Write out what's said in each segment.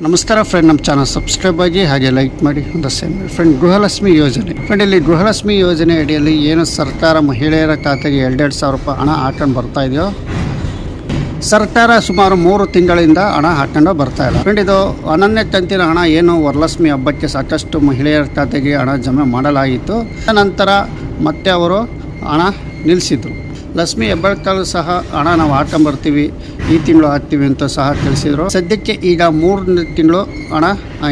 ನಮಸ್ಕಾರ ಫ್ರೆಂಡ್ ನಮ್ಮ channel subscribe ಆಗಿ ಹಾಗೆ ಲೈಕ್ ಮಾಡಿ. ಒಂದು ಸೇಮ್ ಫ್ರೆಂಡ್ ಗೃಹಲಕ್ಷ್ಮಿ ಯೋಜನೆ. ಫ್ರೆಂಡ್ ಇಲ್ಲಿ ಗೃಹಲಕ್ಷ್ಮಿ ಯೋಜನೆ ಅಡಿಯಲ್ಲಿ ಏನು ಸರ್ಕಾರ ಮಹಿಳೆಯರ ಖಾತೆಗೆ ಎರಡೆರಡು ಸಾವಿರ ರೂಪಾಯಿ ಹಣ ಹಾಕೊಂಡು ಬರ್ತಾ ಇದೆಯೋ? ಸರ್ಕಾರ ಸುಮಾರು ಮೂರು ತಿಂಗಳಿಂದ ಹಣ ಹಾಕೊಂಡು ಬರ್ತಾ ಇಲ್ಲ. ಫ್ರೆಂಡ್ ಇದು ಅನನ್ಯ ಕಂತಿನ ಹಣ ಏನು ವರಲಕ್ಷ್ಮಿ ಹಬ್ಬಕ್ಕೆ ಸಾಕಷ್ಟು ಮಹಿಳೆಯರ ಖಾತೆಗೆ ಹಣ ಜಮೆ ಮಾಡಲಾಗಿತ್ತು. ನಂತರ ಮತ್ತೆ ಅವರು ಹಣ ನಿಲ್ಲಿಸಿದ್ರು. ಲಕ್ಷ್ಮಿ ಹೆಬ್ಬಾಳ್ಕರ್ ಸಹ ಹಣ ನಾವು ಹಾಕೊಂಬರ್ತೀವಿ ಈ ತಿಂಗಳು ಹಾಕ್ತೀವಿ ಅಂತ ಸಹ ತಿಳಿಸಿದರು. ಸದ್ಯಕ್ಕೆ ಈಗ ಮೂರು ತಿಂಗಳು ಹಣ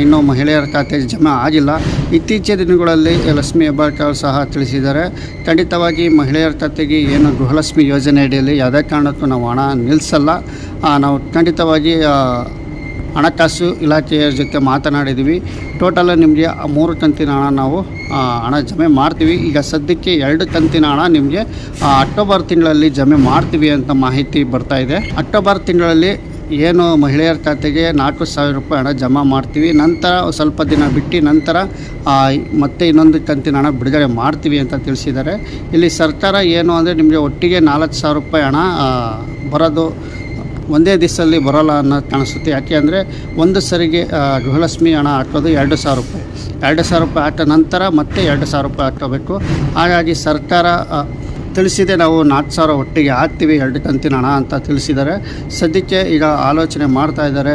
ಇನ್ನೂ ಮಹಿಳೆಯರ ಖಾತೆಗೆ ಜಮಾ ಆಗಿಲ್ಲ. ಇತ್ತೀಚಿನ ದಿನಗಳಲ್ಲಿ ಲಕ್ಷ್ಮಿ ಹೆಬ್ಬಾಳ್ಕರ್ ಸಹ ತಿಳಿಸಿದ್ದಾರೆ. ಖಂಡಿತವಾಗಿ ಮಹಿಳೆಯರ ಖಾತೆಗೆ ಏನು ಗೃಹಲಕ್ಷ್ಮಿ ಯೋಜನೆ ಅಡಿಯಲ್ಲಿ ಯಾವುದೇ ಕಾರಣಕ್ಕೂ ನಾವು ಹಣ ನಿಲ್ಲಿಸಲ್ಲ ನಾವು ಖಂಡಿತವಾಗಿ ಹಣಕಾಸು ಇಲಾಖೆಯ ಜೊತೆ ಮಾತನಾಡಿದ್ದೀವಿ ಟೋಟಲ್ ನಿಮಗೆ ಮೂರು ಕಂತಿನ ಹಣ ನಾವು ಹಣ ಜಮೆ ಮಾಡ್ತೀವಿ. ಈಗ ಸದ್ಯಕ್ಕೆ ಎರಡು ಕಂತಿನ ಹಣ ನಿಮಗೆ ಅಕ್ಟೋಬರ್ ತಿಂಗಳಲ್ಲಿ ಜಮೆ ಮಾಡ್ತೀವಿ ಅಂತ ಮಾಹಿತಿ ಬರ್ತಾ ಇದೆ. ಅಕ್ಟೋಬರ್ ತಿಂಗಳಲ್ಲಿ ಏನು ಮಹಿಳೆಯರ ಖಾತೆಗೆ ನಾಲ್ಕು ಸಾವಿರ ರೂಪಾಯಿ ಹಣ ಜಮಾ ಮಾಡ್ತೀವಿ. ನಂತರ ಸ್ವಲ್ಪ ದಿನ ಬಿಟ್ಟು ನಂತರ ಮತ್ತೆ ಇನ್ನೊಂದು ಕಂತಿನ ಹಣ ಬಿಡುಗಡೆ ಮಾಡ್ತೀವಿ ಅಂತ ತಿಳಿಸಿದ್ದಾರೆ. ಇಲ್ಲಿ ಸರ್ಕಾರ ಏನು ಅಂದರೆ ನಿಮಗೆ ಒಟ್ಟಿಗೆ ನಾಲ್ಕು ಸಾವಿರ ರೂಪಾಯಿ ಹಣ ಬರೋದು ಒಂದೇ ದಿವಸದಲ್ಲಿ ಬರೋಲ್ಲ ಅನ್ನೋದು ಕಾಣಿಸುತ್ತೆ. ಯಾಕೆ ಅಂದರೆ ಒಂದು ಸರಿಗೆ ಗೃಹಲಕ್ಷ್ಮಿ ಹಣ ಹಾಕೋದು ಎರಡು ಸಾವಿರ ರೂಪಾಯಿ. ಎರಡು ಸಾವಿರ ರೂಪಾಯಿ ಹಾಕಿದ ನಂತರ ಮತ್ತೆ ಎರಡು ಸಾವಿರ ರೂಪಾಯಿ ಹಾಕೋಬೇಕು ಹಾಗಾಗಿ ಸರ್ಕಾರ ತಿಳಿಸಿದೆ ನಾವು ನಾಲ್ಕು ಸಾವಿರ ಒಟ್ಟಿಗೆ ಹಾಕ್ತೀವಿ, ಎರಡು ಕಂತಿನ ಹಣ ಅಂತ ತಿಳಿಸಿದ್ದಾರೆ. ಸದ್ಯಕ್ಕೆ ಈಗ ಆಲೋಚನೆ ಮಾಡ್ತಾ ಇದ್ದಾರೆ.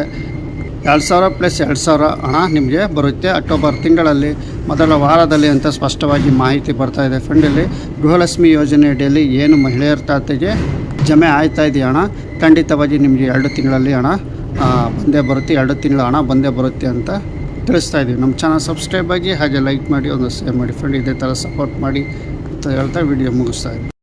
ಎರಡು ಸಾವಿರ ಪ್ಲಸ್ ಎರಡು ಸಾವಿರ ಹಣ ನಿಮಗೆ ಬರುತ್ತೆ. ಅಕ್ಟೋಬರ್ ತಿಂಗಳಲ್ಲಿ, ಮೊದಲ ವಾರದಲ್ಲಿ ಅಂತ ಸ್ಪಷ್ಟವಾಗಿ ಮಾಹಿತಿ ಬರ್ತಾ ಇದೆ. ಫ್ರೆಂಡಲ್ಲಿ ಗೃಹಲಕ್ಷ್ಮಿ ಯೋಜನೆ ಅಡಿಯಲ್ಲಿ ಏನು ಮಹಿಳೆಯರ ಖಾತೆಗೆ ಜಮೆ ಆಯ್ತಾ ಇದೆಯಾ ಹಣ ಖಂಡಿತವಾಗಿ ನಿಮಗೆ ಎರಡು ತಿಂಗಳಲ್ಲಿ ಹಣ ಬಂದೇ ಬರುತ್ತೆ, ಎರಡು ತಿಂಗಳ ಹಣ ಬಂದೇ ಬರುತ್ತೆ ಅಂತ ತಿಳಿಸ್ತಾ ಇದ್ದೀವಿ ನಮ್ಮ ಚಾನಲ್ ಸಬ್ಸ್ಕ್ರೈಬ್ ಆಗಿ ಹಾಗೆ ಲೈಕ್ ಮಾಡಿ, ಒಂದು ಶೇರ್ ಮಾಡಿ ಫ್ರೆಂಡ್ ಇದೇ ಥರ ಸಪೋರ್ಟ್ ಮಾಡಿ ಅಂತ ಹೇಳ್ತಾ ವಿಡಿಯೋ ಮುಗಿಸ್ತಾ ಇದ್ದೀವಿ